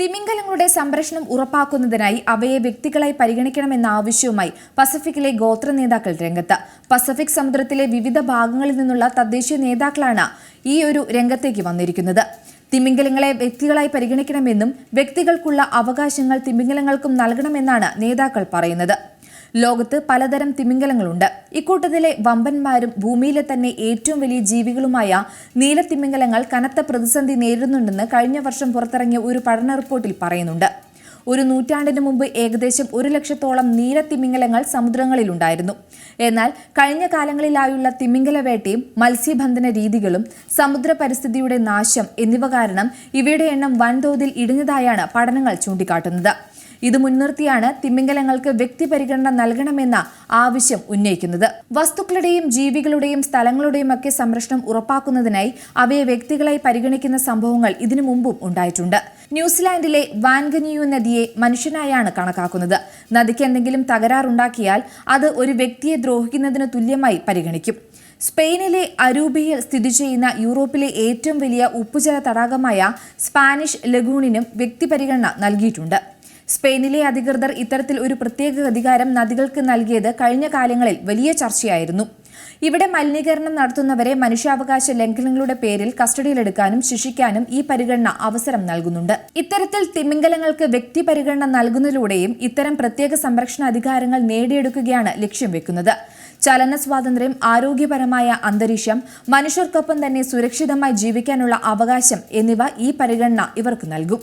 തിമിംഗലങ്ങളുടെ സംരക്ഷണം ഉറപ്പാക്കുന്നതിനായി അവയെ വ്യക്തികളായി പരിഗണിക്കണമെന്ന ആവശ്യവുമായി പസഫിക്കിലെ ഗോത്ര നേതാക്കൾ രംഗത്ത്. പസഫിക് സമുദ്രത്തിലെ വിവിധ ഭാഗങ്ങളിൽ നിന്നുള്ള തദ്ദേശീയ നേതാക്കളാണ് ഈ ഒരു രംഗത്തേക്ക് വന്നിരിക്കുന്നത്. തിമിംഗലങ്ങളെ വ്യക്തികളായി പരിഗണിക്കണമെന്നും വ്യക്തികൾക്കുള്ള അവകാശങ്ങൾ തിമിംഗലങ്ങൾക്കും നൽകണമെന്നാണ് നേതാക്കൾ പറയുന്നത്. ലോകത്ത് പലതരം തിമിംഗലങ്ങളുണ്ട്. ഇക്കൂട്ടത്തിലെ വമ്പന്മാരും ഭൂമിയിലെ തന്നെ ഏറ്റവും വലിയ ജീവികളുമായ നീലത്തിമിംഗലങ്ങൾ കനത്ത പ്രതിസന്ധി നേരിടുന്നുണ്ടെന്ന് കഴിഞ്ഞ വർഷം പുറത്തിറങ്ങിയ ഒരു പഠന റിപ്പോർട്ടിൽ പറയുന്നുണ്ട്. ഒരു നൂറ്റാണ്ടിന് മുമ്പ് ഏകദേശം ഒരു ലക്ഷത്തോളം നീലത്തിമിംഗലങ്ങൾ സമുദ്രങ്ങളിലുണ്ടായിരുന്നു എന്നാൽ കഴിഞ്ഞ കാലങ്ങളിലായുള്ള തിമിംഗല വേട്ടയും മത്സ്യബന്ധന രീതികളും സമുദ്ര പരിസ്ഥിതിയുടെ നാശം എന്നിവ കാരണം ഇവയുടെ എണ്ണം വൻതോതിൽ ഇടിഞ്ഞതായാണ് പഠനങ്ങൾ ചൂണ്ടിക്കാട്ടുന്നത്. ഇത് മുൻനിർത്തിയാണ് തിമിംഗലങ്ങൾക്ക് വ്യക്തിപരിഗണന നൽകണമെന്ന ആവശ്യം ഉന്നയിക്കുന്നത്. വസ്തുക്കളുടെയും ജീവികളുടെയും സ്ഥലങ്ങളുടെയും ഒക്കെ സംരക്ഷണം ഉറപ്പാക്കുന്നതിനായി അവയെ വ്യക്തികളായി പരിഗണിക്കുന്ന സംഭവങ്ങൾ ഇതിനു മുമ്പും ഉണ്ടായിട്ടുണ്ട്. ന്യൂസിലാൻഡിലെ വാൻഗനിയു നദിയെ മനുഷ്യനായാണ് കണക്കാക്കുന്നത്. നദിക്ക് എന്തെങ്കിലും തകരാറുണ്ടാക്കിയാൽ അത് ഒരു വ്യക്തിയെ ദ്രോഹിക്കുന്നതിന് തുല്യമായി പരിഗണിക്കും. സ്പെയിനിലെ അരൂബിയിൽ സ്ഥിതി ചെയ്യുന്ന യൂറോപ്പിലെ ഏറ്റവും വലിയ ഉപ്പുജല തടാകമായ സ്പാനിഷ് ലഗൂണിനും വ്യക്തിപരിഗണന നൽകിയിട്ടുണ്ട്. സ്പെയിനിലെ അധികൃതർ ഇത്തരത്തിൽ ഒരു പ്രത്യേക അധികാരം നദികൾക്ക് നൽകിയത് കഴിഞ്ഞ കാലങ്ങളിൽ വലിയ ചർച്ചയായിരുന്നു. ഇവിടെ മലിനീകരണം നടത്തുന്നവരെ മനുഷ്യാവകാശ ലംഘനങ്ങളുടെ പേരിൽ കസ്റ്റഡിയിലെടുക്കാനും ശിക്ഷിക്കാനും ഈ പരിഗണന അവസരം നൽകുന്നുണ്ട്. ഇത്തരത്തിൽ തിമിംഗലങ്ങൾക്ക് വ്യക്തി പരിഗണന നൽകുന്നതിലൂടെയും ഇത്തരം പ്രത്യേക സംരക്ഷണ അധികാരങ്ങൾ നേടിയെടുക്കുകയാണ് ലക്ഷ്യം വെക്കുന്നത്. ചലന സ്വാതന്ത്ര്യം ആരോഗ്യപരമായ അന്തരീക്ഷം മനുഷ്യർക്കൊപ്പം തന്നെ സുരക്ഷിതമായി ജീവിക്കാനുള്ള അവകാശം എന്നിവ ഈ പരിഗണന ഇവർക്ക് നൽകും.